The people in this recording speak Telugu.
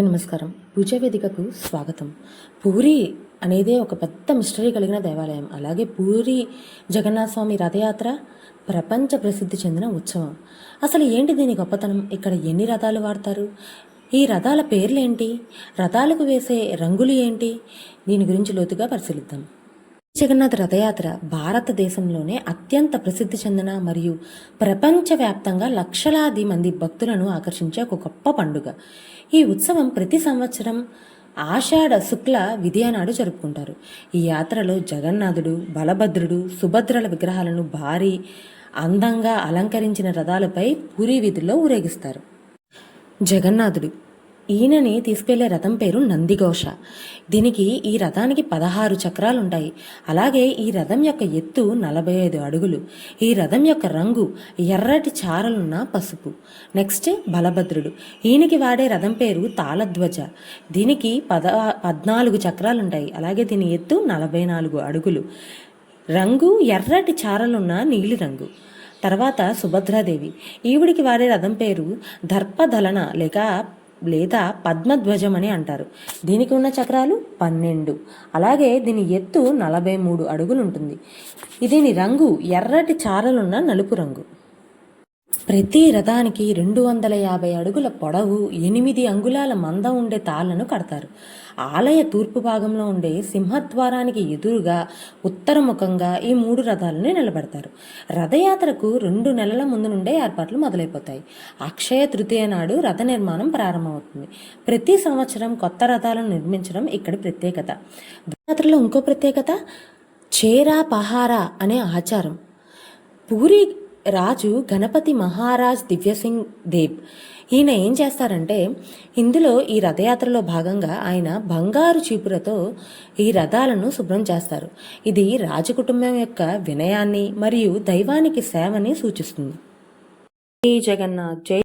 నమస్కారం. పూజా వేదికకు స్వాగతం. పూరి అనేదే ఒక పెద్ద మిస్టరీ కలిగిన దేవాలయం. అలాగే పూరి జగన్నాథ స్వామి రథయాత్ర ప్రపంచ ప్రసిద్ధి చెందిన ఉత్సవం. అసలు ఏంటి దీని గొప్పతనం? ఇక్కడ ఎన్ని రథాలు వాడతారు? ఈ రథాల పేర్లేంటి? రథాలకు వేసే రంగులు ఏంటి? దీని గురించి లోతుగా పరిశీలిద్దాం. జగన్నాథ్ రథయాత్ర భారతదేశంలోనే అత్యంత ప్రసిద్ధి చెందిన మరియు ప్రపంచవ్యాప్తంగా లక్షలాది మంది భక్తులను ఆకర్షించే ఒక గొప్ప పండుగ. ఈ ఉత్సవం ప్రతి సంవత్సరం ఆషాఢ శుక్ల విధియ జరుపుకుంటారు. ఈ యాత్రలో జగన్నాథుడు బలభద్రుడు సుభద్రల విగ్రహాలను భారీ అందంగా అలంకరించిన రథాలపై పూరీ వీధుల్లో ఊరేగిస్తారు. జగన్నాథుడు ఈయనని తీసుకెళ్ళే రథం పేరు నందిఘోష. దీనికి ఈ రథానికి పదహారు చక్రాలు ఉంటాయి అలాగే ఈ రథం యొక్క ఎత్తు నలభై ఐదు అడుగులు. ఈ రథం యొక్క రంగు ఎర్రటి చారలున్న పసుపు. నెక్స్ట్ బలభద్రుడు. ఈయనకి వాడే రథం పేరు తాళధ్వజ. దీనికి పద పద్నాలుగు చక్రాలుంటాయి. అలాగే దీని ఎత్తు నలభై నాలుగు అడుగులు. రంగు ఎర్రటి చారలున్న నీలి రంగు. తర్వాత సుభద్రాదేవి. ఈవిడికి వాడే రథం పేరు దర్పదలన లేక లేదా పద్మధ్వజం అని అంటారు. దీనికి ఉన్న చక్రాలు పన్నెండు. అలాగే దీని ఎత్తు నలభై మూడు అడుగులు ఉంటుంది. దీని రంగు ఎర్రటి చారలున్న నలుపు రంగు. ప్రతి రథానికి రెండు వందల యాభై అడుగుల పొడవు ఎనిమిది అంగుళాల మందం ఉండే తాళ్ళను కడతారు. ఆలయ తూర్పు భాగంలో ఉండే సింహద్వారానికి ఎదురుగా ఉత్తరముఖంగా ఈ మూడు రథాలను నిలబెడతారు. రథయాత్రకు రెండు నెలల ముందు నుండే ఏర్పాట్లు మొదలైపోతాయి. అక్షయ తృతీయ నాడు రథ నిర్మాణం ప్రారంభమవుతుంది. ప్రతి సంవత్సరం కొత్త రథాలను నిర్మించడం ఇక్కడ ప్రత్యేకత. రథయాత్రలో ఇంకో ప్రత్యేకత చేరా పహారా అనే ఆచారం. పూరి రాజు గణపతి మహారాజ్ దివ్యసింగ్ దేవ్ ఈయన ఏం చేస్తారంటే ఇందులో ఈ రథయాత్రలో భాగంగా ఆయన బంగారు చీపురతో ఈ రథాలను శుభ్రం చేస్తారు. ఇది రాజకుటుంబం యొక్క వినయాన్ని మరియు దైవానికి సేవని సూచిస్తుంది. జై జగన్నాథ్ జై